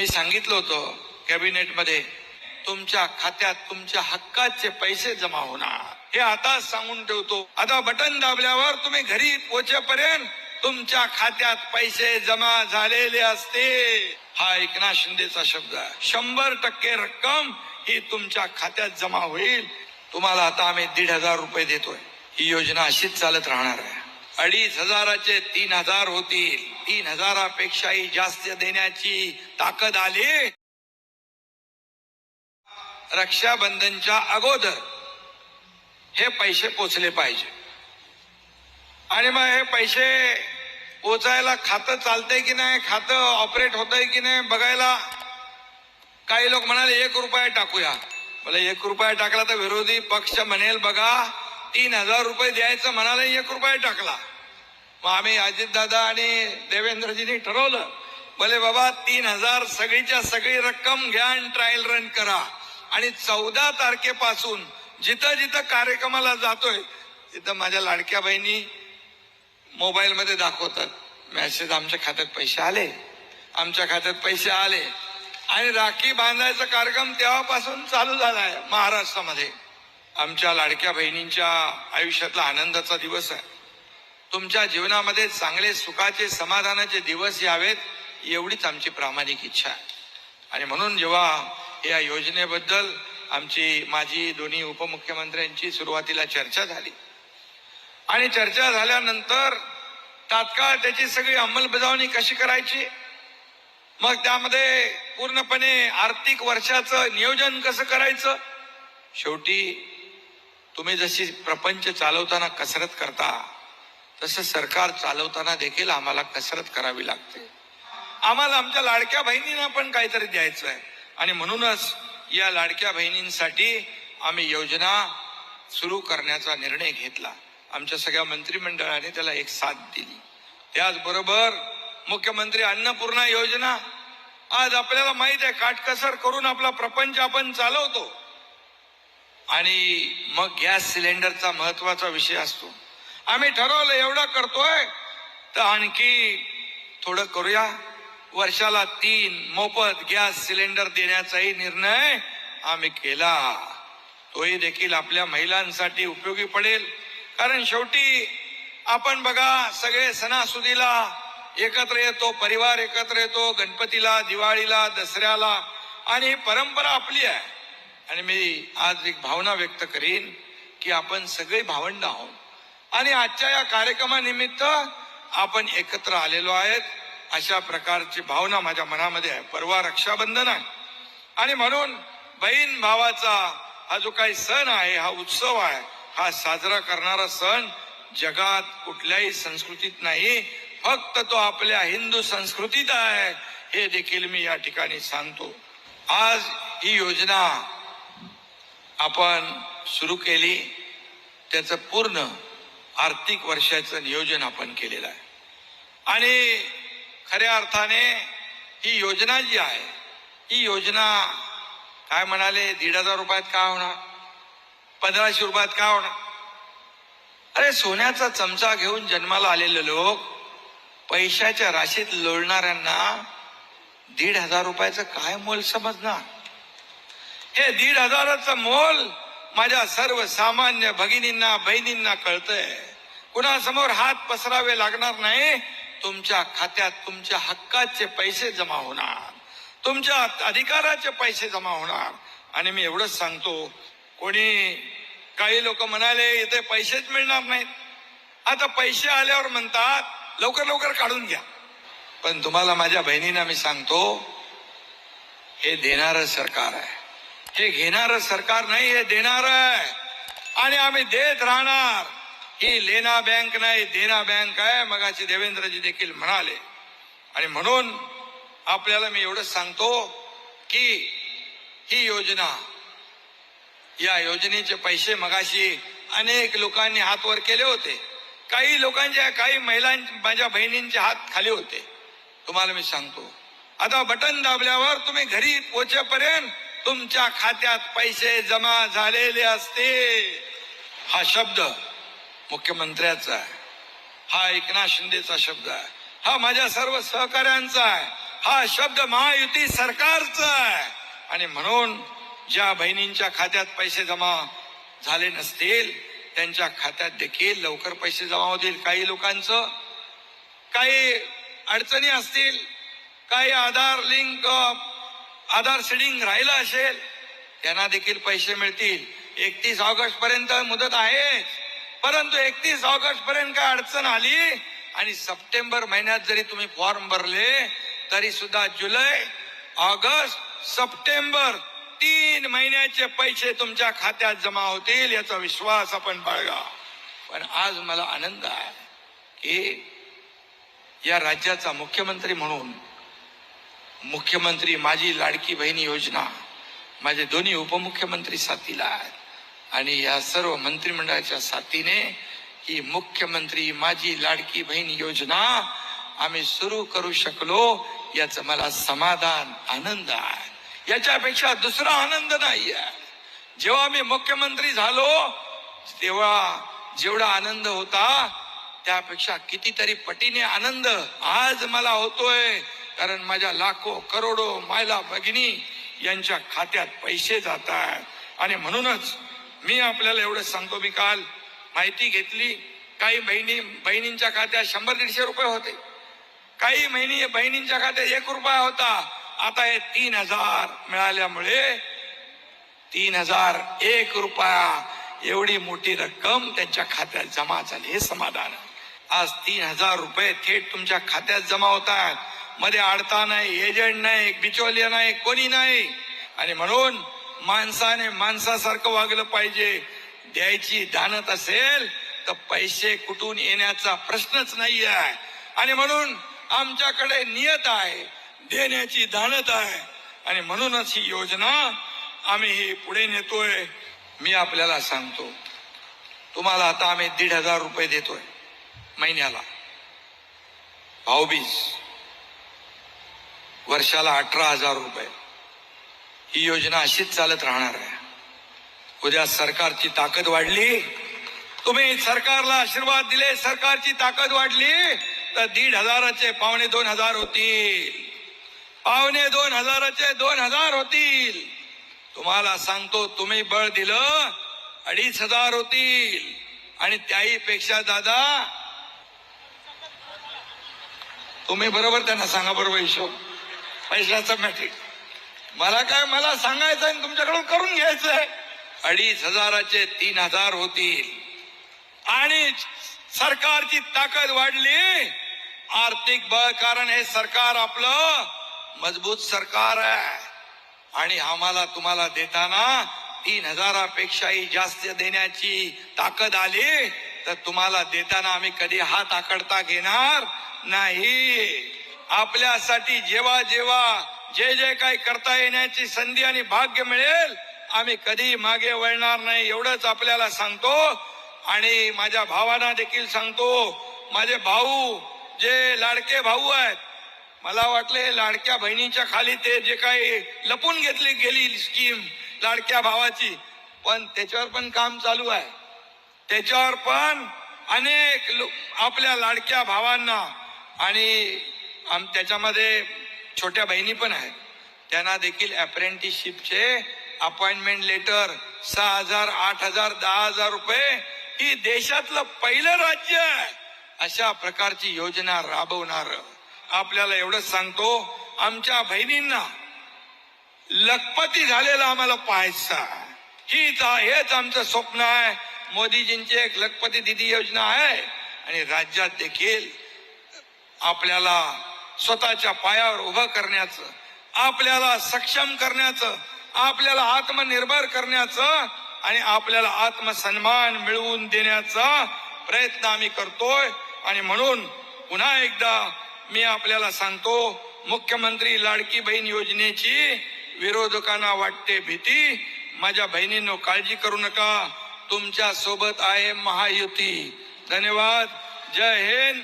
मी सांगितलं होतं कॅबिनेटमध्ये तुमच्या खात्यात तुमच्या हक्काचे पैसे जमा होणार. हे आता सांगून ठेवतो. आता बटन दाबल्यावर तुम्ही घरी पोचेपर्यंत तुमच्या खात्यात पैसे जमा झालेले असते. हा एकनाथ शिंदेचा शब्द आहे. शंभर टक्के रक्कम ही तुमच्या खात्यात जमा होईल. तुम्हाला आता आम्ही दीड हजार रुपये देतोय. ही योजना अशीच चालत राहणार आहे. अडीच हजाराचे तीन हजार होतील. तीन हजारापेक्षाही जास्त देण्याची ताकद आली. रक्षाबंधनच्या अगोदर हे पैसे पोचले पाहिजे. आणि मग हे पैसे पोचायला खातं चालतंय की नाही? खातं ऑपरेट होतंय की नाही? बघायला काही लोक म्हणाले एक रुपया टाकूया. मला एक रुपया टाकला तर विरोधी पक्ष म्हणेल बघा तीन हजार रुपये द्यायचं म्हणाला एक रुपये टाकला. मग आम्ही अजितदादा आणि देवेंद्रजींनी ठरवलं भले बाबा तीन हजार सगळीच्या सगळी रक्कम घ्या आणि ट्रायल रन करा. आणि चौदा तारखेपासून जिथं जिथं कार्यक्रमाला जातोय तिथं माझ्या लाडक्या बहिणी मोबाईलमध्ये दाखवतात. मेसेज आमच्या खात्यात पैसे आले. आमच्या खात्यात पैसे आले. आणि राखी बांधायचा कार्यक्रम तेव्हापासून चालू झाला आहे महाराष्ट्रामध्ये. आमच्या लाडक्या बहिणींच्या आयुष्यातला आनंदाचा दिवस आहे. तुमच्या जीवनामध्ये चांगले सुखाचे समाधानाचे दिवस यावेत एवढीच आमची प्रामाणिक इच्छा आहे. आणि म्हणून जेव्हा या योजनेबद्दल आमची माझी दोन्ही उपमुख्यमंत्र्यांची सुरुवातीला चर्चा झाली. आणि चर्चा झाल्यानंतर तात्काळ त्याची सगळी अंमलबजावणी कशी करायची? मग त्यामध्ये पूर्णपणे आर्थिक वर्षाचं नियोजन कसं करायचं? शेवटी तुम्ही जशी प्रपंच चालवताना कसरत करता तसं सरकार चालवताना देखील आम्हाला कसरत करावी लागते. आम्हाला आमच्या लाडक्या बहिणींना पण काहीतरी द्यायचं आहे आणि म्हणूनच या लाडक्या बहिणींसाठी आम्ही योजना सुरू करण्याचा निर्णय घेतला. आमच्या सगळ्या मंत्रिमंडळाने त्याला एक साथ दिली. त्याचबरोबर मुख्यमंत्री अन्नपूर्णा योजना आज आपल्याला माहीत आहे काटकसर करून आपला प्रपंच आपण चालवतो. आणि मग गॅस सिलेंडरचा महत्त्वाचा विषय असतो. आम्ही ठरवलं एवढं करतोय तर आणखी थोडं करूया. वर्षाला तीन मोफत गॅस सिलेंडर देण्याचाही निर्णय आम्ही केला. तोही देखील आपल्या महिलांसाठी उपयोगी पडेल. कारण शेवटी आपण बघा सगळे सणासुदीला एकत्र येतो परिवार एकत्र येतो गणपतीला दिवाळीला दसऱ्याला. आणि ही परंपरा आपली आहे. आणि मी आज एक भावना व्यक्त करीन की आपण सगळे भावंड आहोत. आणि आजच्या या कार्यक्रमानिमित्त आपण एकत्र आलेलो आहेत. अशा प्रकारची भावना माझ्या मनामध्ये आहे. परवा रक्षाबंधन आहे. आणि म्हणून बहीण भावाचा हा जो काही सण आहे हा उत्सव आहे हा साजरा करणारा सण जगात कुठल्याही संस्कृतीत नाही. फक्त तो आपल्या हिंदू संस्कृतीत आहे. हे देखील मी या ठिकाणी सांगतो. आज ही योजना आपण सुरू केली. त्याचं पूर्ण आर्थिक वर्षाचं नियोजन आपण केलेलं आहे. आणि खऱ्या अर्थाने ही योजना जी आहे ही योजना काय म्हणाले दीड हजार रुपयात काय होणार? पंधराशे रुपयात काय होणार? अरे सोन्याचा चमचा घेऊन जन्माला आलेले लोक पैशाच्या राशीत लोळणाऱ्यांना दीड हजार रुपयाचं काय मोल समजणार? हे दीड हजाराचं मोल माझ्या सर्व सामान्य भगिनींना बहिणींना कळतंय. कुणासमोर हात पसरावे लागणार नाही तुमच्या खात्यात तुमच्या हक्काचे पैसे जमा होणार. तुमच्या अधिकाराचे पैसे जमा होणार. आणि मी एवढंच सांगतो कोणी काही लोक म्हणाले इथे पैसेच मिळणार नाहीत. आता पैसे आल्यावर म्हणतात लवकर लवकर काढून घ्या. पण तुम्हाला माझ्या बहिणींना मी सांगतो हे देणारं सरकार आहे. हे घेणार सरकार नाही हे देणार आहे. आणि आम्ही देत राहणार. ही लेना बँक नाही देना बँक आहे. मगाची देवेंद्रजी देखील म्हणाले. आणि म्हणून आपल्याला मी एवढंच सांगतो की ही योजना या योजनेचे पैसे मगाशी अनेक लोकांनी हात वर केले होते. काही लोकांच्या काही महिलां माझ्या बहिणींचे हात खाली होते. तुम्हाला मी सांगतो. आता बटन दाबल्यावर तुम्ही घरी पोचेपर्यंत तुमच्या खात्यात पैसे जमा झालेले असते हा शब्द मुख्यमंत्र्याचा आहे. हा एकनाथ शिंदेचा शब्द आहे. हा माझ्या सर्व सहकाऱ्यांचा आहे. हा शब्द महायुती सरकारचा आहे. आणि म्हणून ज्या बहिणींच्या खात्यात पैसे जमा झाले नसतील त्यांच्या खात्यात देखील लवकर पैसे जमा होतील. काही लोकांचं काही अडचणी असतील काही आधार लिंक आधार सीडिंग राहिलं असेल त्यांना देखील पैसे मिळतील. एकतीस ऑगस्ट पर्यंत मुदत आहे परंतु एकतीस ऑगस्ट पर्यंत काय अडचण आली? आणि सप्टेंबर महिन्यात जरी तुम्ही फॉर्म भरले तरी सुद्धा जुलै ऑगस्ट सप्टेंबर तीन महिन्याचे पैसे तुमच्या खात्यात जमा होतील याचा विश्वास आपण बाळगा. पण आज मला आनंद आहे की या राज्याचा मुख्यमंत्री म्हणून मुख्यमंत्री माझी लाडकी बहिणी योजना माझे दोन्ही उपमुख्यमंत्री साथीला आहेत. आणि या सर्व मंत्रिमंडळाच्या साथीने ही मुख्यमंत्री माझी लाडकी बहीण योजना आम्ही सुरू करू शकलो याचं मला समाधान आनंद आहे. याच्यापेक्षा दुसरा आनंद नाही आहे जेव्हा मी मुख्यमंत्री झालो तेव्हा जेवढा आनंद होता त्यापेक्षा कितीतरी पटीने आनंद आज मला होतोय. कारण माझ्या लाखो करोडो मायला भगिनी यांच्या खात्यात पैसे जातात. आणि म्हणूनच मी आपल्याला एवढं सांगतो मी काल माहिती घेतली. काही बहिणी बहिणींच्या खात्यात शंभर दीडशे रुपये होते. काही महिनी बहिणींच्या खात्यात एक रुपया होता. आता हे तीन हजार मिळाल्यामुळे तीन हजार एक रुपया. एवढी मोठी रक्कम त्यांच्या खात्यात जमा झाली. हे समाधान. आहे. आज तीन हजार रुपये थेट तुमच्या खात्यात जमा होत आहेत मध्ये अडता नाही एजंट नाही बिचौलिया नाही कोणी नाही. आणि म्हणून माणसाने माणसासारखं वागलं पाहिजे. द्यायची दानत असेल तर पैसे कुठून येण्याचा प्रश्नच नाही आहे आणि म्हणून आमच्याकडे नियत आहे देण्याची दानत आहे. आणि म्हणूनच ही योजना आम्ही ही पुढे नेतोय. मी आपल्याला सांगतो तुम्हाला आता आम्ही दीड हजार रुपये देतोय महिन्याला. भाऊबीज. वर्षाला अठरा हजार रुपये. ही योजना अशीच चालत राहणार आहे. उद्या सरकारची ताकद वाढली तुम्ही सरकारला आशीर्वाद दिले सरकारची ताकद वाढली तर दीड हजाराचे पावणे दोन हजार होतील. पावणे दोन हजाराचे दोन हजार होतील. तुम्हाला सांगतो तुम्ही बळ दिलं अडीच हजार होतील. आणि त्याही पेक्षा दादा तुम्ही बरोबर त्यांना सांगा बरोबर हिशोब. पैशाचं मॅट्रिक मला काय मला सांगायचं आणि तुमच्याकडून करून घ्यायचंय अडीच हजाराचे तीन हजार होतील. आणि सरकारची ताकद वाढली. आर्थिक बळ कारण हे सरकार आपलं मजबूत सरकार आहे. आणि आम्हाला तुम्हाला देताना तीन हजारापेक्षाही जास्त देण्याची ताकद आली तर तुम्हाला देताना आम्ही कधी हात आकडता घेणार नाही. आपल्यासाठी जेव्हा जेव्हा जे जे काही करता येण्याची संधी आणि भाग्य मिळेल आम्ही कधी मागे वळणार नाही एवढंच आपल्याला सांगतो. आणि माझ्या भावांना देखील सांगतो माझे भाऊ जे लाडके भाऊ आहेत मला वाटले लाडक्या बहिणीच्या खाली ते जे काही लपून घेतली गेली स्कीम लाडक्या भावाची पण त्याच्यावर पण काम चालू आहे. त्याच्यावर पण अनेक आपल्या लाडक्या भावांना आणि आम त्याच्यामध्ये छोट्या बहिणी पण आहेत. त्यांना देखील अप्रेंटिसशिपचे अपॉइंटमेंट लेटर सहा हजार आठ हजार दहा हजार रुपये ही देशातलं पहिलं राज्य आहे. अशा प्रकारची योजना राबवणार. आपल्याला एवढंच सांगतो आमच्या बहिणींना लखपती झालेला आम्हाला पाहायचा आहे. हीच हेच आमचं स्वप्न आहे. मोदीजींची एक लखपती दिदी योजना आहे. आणि राज्यात देखील आपल्याला स्वतःच्या पायावर उभं करण्याचं आपल्याला सक्षम करण्याचं आपल्याला आत्मनिर्भर करण्याचं आणि आपल्याला आत्मसन्मान मिळवून देण्याचा प्रयत्न आम्ही करतोय. आणि म्हणून पुन्हा एकदा मी आपल्याला सांगतो मुख्यमंत्री लाडकी बहीण योजनेची विरोधकांना वाटते भीती. माझ्या बहिणींनो काळजी करू नका. तुमच्यासोबत आहे महायुती. धन्यवाद. जय हिंद.